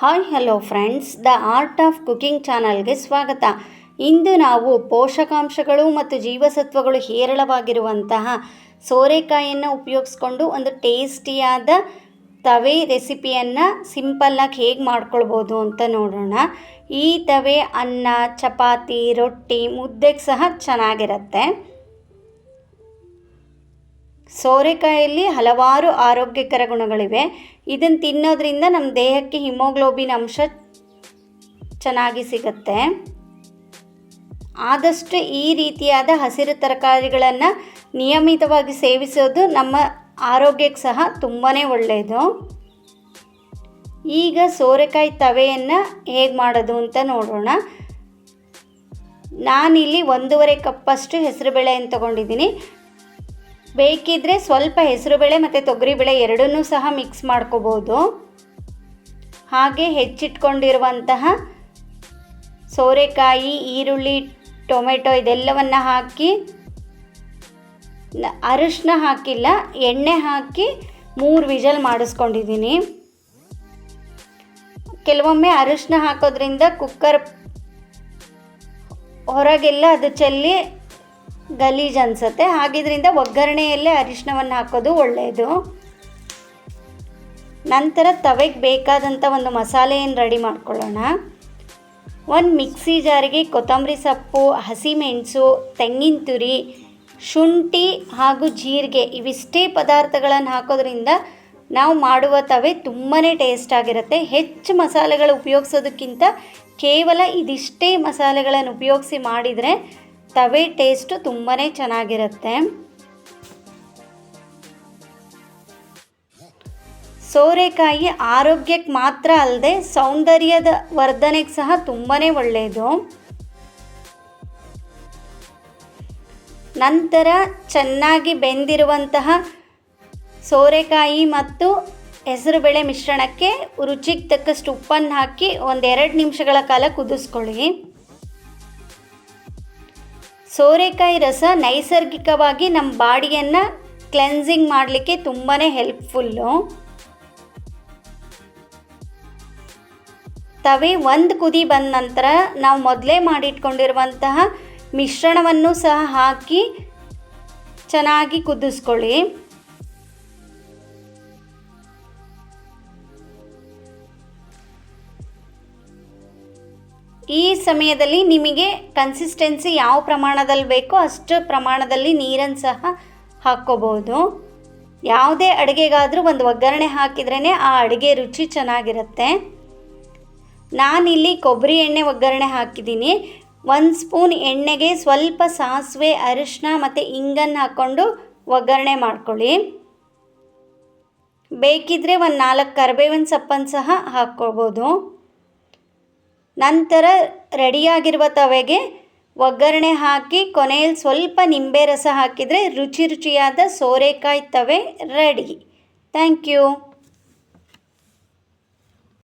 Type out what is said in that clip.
Hi, hello friends. The art of cooking ಚಾನಲ್ಗೆ ಸ್ವಾಗತ. ಇಂದು ನಾವು ಪೋಷಕಾಂಶಗಳು ಮತ್ತು ಜೀವಸತ್ವಗಳು ಹೇರಳವಾಗಿರುವಂತಹ ಸೋರೆಕಾಯಿಯನ್ನು ಉಪಯೋಗಿಸ್ಕೊಂಡು ಒಂದು ಟೇಸ್ಟಿಯಾದ ತವೆ ರೆಸಿಪಿಯನ್ನು ಸಿಂಪಲ್ಲಾಗಿ ಹೇಗೆ ಮಾಡ್ಕೊಳ್ಬೋದು ಅಂತ ನೋಡೋಣ. ಈ ತವೆ ಅನ್ನ, ಚಪಾತಿ, ರೊಟ್ಟಿ, ಮುದ್ದೆಗೆ ಸಹ ಚೆನ್ನಾಗಿರುತ್ತೆ. ಸೋರೆಕಾಯಲ್ಲಿ ಹಲವಾರು ಆರೋಗ್ಯಕರ ಗುಣಗಳಿವೆ. ಇದನ್ನು ತಿನ್ನೋದ್ರಿಂದ ನಮ್ಮ ದೇಹಕ್ಕೆ ಹಿಮೋಗ್ಲೋಬಿನ್ ಅಂಶ ಚೆನ್ನಾಗಿ ಸಿಗುತ್ತೆ. ಆದಷ್ಟು ಈ ರೀತಿಯಾದ ಹಸಿರು ತರಕಾರಿಗಳನ್ನು ನಿಯಮಿತವಾಗಿ ಸೇವಿಸೋದು ನಮ್ಮ ಆರೋಗ್ಯಕ್ಕೆ ಸಹ ತುಂಬಾ ಒಳ್ಳೆಯದು ಈಗ ಸೋರೆಕಾಯಿ ತವೆಯನ್ನು ಹೇಗೆ ಮಾಡೋದು ಅಂತ ನೋಡೋಣ. ನಾನಿಲ್ಲಿ ಒಂದೂವರೆ ಕಪ್ಪಷ್ಟು ಹೆಸರುಬೇಳೆಯನ್ನು ತೊಗೊಂಡಿದ್ದೀನಿ. ಬೇಕಿದ್ದರೆ ಸ್ವಲ್ಪ ಹೆಸರುಬೇಳೆ ಮತ್ತು ತೊಗರಿಬೇಳೆ ಎರಡನ್ನೂ ಸಹ ಮಿಕ್ಸ್ ಮಾಡ್ಕೋಬೋದು. ಹಾಗೆ ಹೆಚ್ಚಿಟ್ಕೊಂಡಿರುವಂತಹ ಸೋರೆಕಾಯಿ, ಈರುಳ್ಳಿ, ಟೊಮೆಟೊ ಇದೆಲ್ಲವನ್ನು ಹಾಕಿ ಅರಿಶಿನ ಹಾಕಿಲ್ಲ, ಎಣ್ಣೆ ಹಾಕಿ ಮೂರು ವಿಜಲ್ ಮಾಡಿಸ್ಕೊಂಡಿದ್ದೀನಿ. ಕೆಲವೊಮ್ಮೆ ಅರಿಶಿನ ಹಾಕೋದ್ರಿಂದ ಕುಕ್ಕರ್ ಹೊರಗೆಲ್ಲ ಅದು ಚೆಲ್ಲಿ ಗಲೀಜು ಅನಿಸುತ್ತೆ. ಹಾಗಿದ್ರಿಂದ ಒಗ್ಗರಣೆಯಲ್ಲೇ ಅರಿಶಿನವನ್ನು ಹಾಕೋದು ಒಳ್ಳೆಯದು ನಂತರ ತವೆಗೆ ಬೇಕಾದಂಥ ಒಂದು ಮಸಾಲೆಯನ್ನು ರೆಡಿ ಮಾಡ್ಕೊಳ್ಳೋಣ. ಒಂದು ಮಿಕ್ಸಿ ಜಾರಿಗೆ ಕೊತ್ತಂಬರಿ ಸೊಪ್ಪು ಹಸಿಮೆಣಸು ತೆಂಗಿನ ತುರಿ, ಶುಂಠಿ ಹಾಗೂ ಜೀರಿಗೆ ಇವಿಷ್ಟೇ ಪದಾರ್ಥಗಳನ್ನು ಹಾಕೋದ್ರಿಂದ ನಾವು ಮಾಡುವ ತವೆ ತುಂಬಾ ಟೇಸ್ಟ್ ಆಗಿರುತ್ತೆ. ಹೆಚ್ಚು ಮಸಾಲೆಗಳು ಉಪಯೋಗಿಸೋದಕ್ಕಿಂತ ಕೇವಲ ಇದಿಷ್ಟೇ ಮಸಾಲೆಗಳನ್ನು ಉಪಯೋಗಿಸಿ ಮಾಡಿದರೆ ತವೆ ಟೇಸ್ಟು ತುಂಬಾ ಚೆನ್ನಾಗಿರುತ್ತೆ. ಸೋರೆಕಾಯಿ ಆರೋಗ್ಯಕ್ಕೆ ಮಾತ್ರ ಅಲ್ಲದೆ ಸೌಂದರ್ಯದ ವರ್ಧನೆಗೆ ಸಹ ತುಂಬಾ ಒಳ್ಳೆಯದು ನಂತರ ಚೆನ್ನಾಗಿ ಬೆಂದಿರುವಂತಹ ಸೋರೆಕಾಯಿ ಮತ್ತು ಹೆಸರುಬೇಳೆ ಮಿಶ್ರಣಕ್ಕೆ ರುಚಿಗೆ ತಕ್ಕಷ್ಟು ಉಪ್ಪನ್ನು ಹಾಕಿ ಒಂದೆರಡು ನಿಮಿಷಗಳ ಕಾಲ ಕುದಿಸ್ಕೊಳ್ಳಿ. ಸೋರೆಕಾಯಿ ರಸ ನೈಸರ್ಗಿಕವಾಗಿ ನಮ್ಮ ಬಾಡಿಯನ್ನು ಕ್ಲೆನ್ಸಿಂಗ್ ಮಾಡಲಿಕ್ಕೆ ತುಂಬಾ ಹೆಲ್ಪ್ಫುಲ್ಲು ತವೆ ಒಂದು ಕುದಿ ಬಂದ ನಂತರ ನಾವು ಮೊದಲೇ ಮಾಡಿಟ್ಕೊಂಡಿರುವಂತಹ ಮಿಶ್ರಣವನ್ನು ಸಹ ಹಾಕಿ ಚೆನ್ನಾಗಿ ಕುದಿಸ್ಕೊಳ್ಳಿ. ಈ ಸಮಯದಲ್ಲಿ ನಿಮಗೆ ಕನ್ಸಿಸ್ಟೆನ್ಸಿ ಯಾವ ಪ್ರಮಾಣದಲ್ಲಿ ಬೇಕೋ ಅಷ್ಟು ಪ್ರಮಾಣದಲ್ಲಿ ನೀರನ್ನು ಸಹ ಹಾಕ್ಕೋಬೋದು. ಯಾವುದೇ ಅಡುಗೆಗಾದರೂ ಒಂದು ಒಗ್ಗರಣೆ ಹಾಕಿದ್ರೇ ಆ ಅಡುಗೆ ರುಚಿ ಚೆನ್ನಾಗಿರುತ್ತೆ. ನಾನಿಲ್ಲಿ ಕೊಬ್ಬರಿ ಎಣ್ಣೆ ಒಗ್ಗರಣೆ ಹಾಕಿದ್ದೀನಿ. ಒಂದು ಸ್ಪೂನ್ ಎಣ್ಣೆಗೆ ಸ್ವಲ್ಪ ಸಾಸಿವೆ ಅರಿಶಿನ ಮತ್ತು ಇಂಗನ್ನು ಹಾಕ್ಕೊಂಡು ಒಗ್ಗರಣೆ ಮಾಡ್ಕೊಳ್ಳಿ. ಬೇಕಿದ್ದರೆ ಒಂದು ನಾಲ್ಕು ಕರಿಬೇವಿನ ಸೊಪ್ಪನ್ನು ಸಹ ಹಾಕ್ಕೊಳ್ಬೋದು ನಂತರ ರೆಡಿಯಾಗಿರುವ ತವೆಗೆ ಒಗ್ಗರಣೆ ಹಾಕಿ ಕೊನೆಯಲ್ಲಿ ಸ್ವಲ್ಪ ನಿಂಬೆ ರಸ ಹಾಕಿದರೆ ರುಚಿ ರುಚಿಯಾದ ಸೋರೆಕಾಯಿ ತವೆ ರೆಡಿ. Thank you.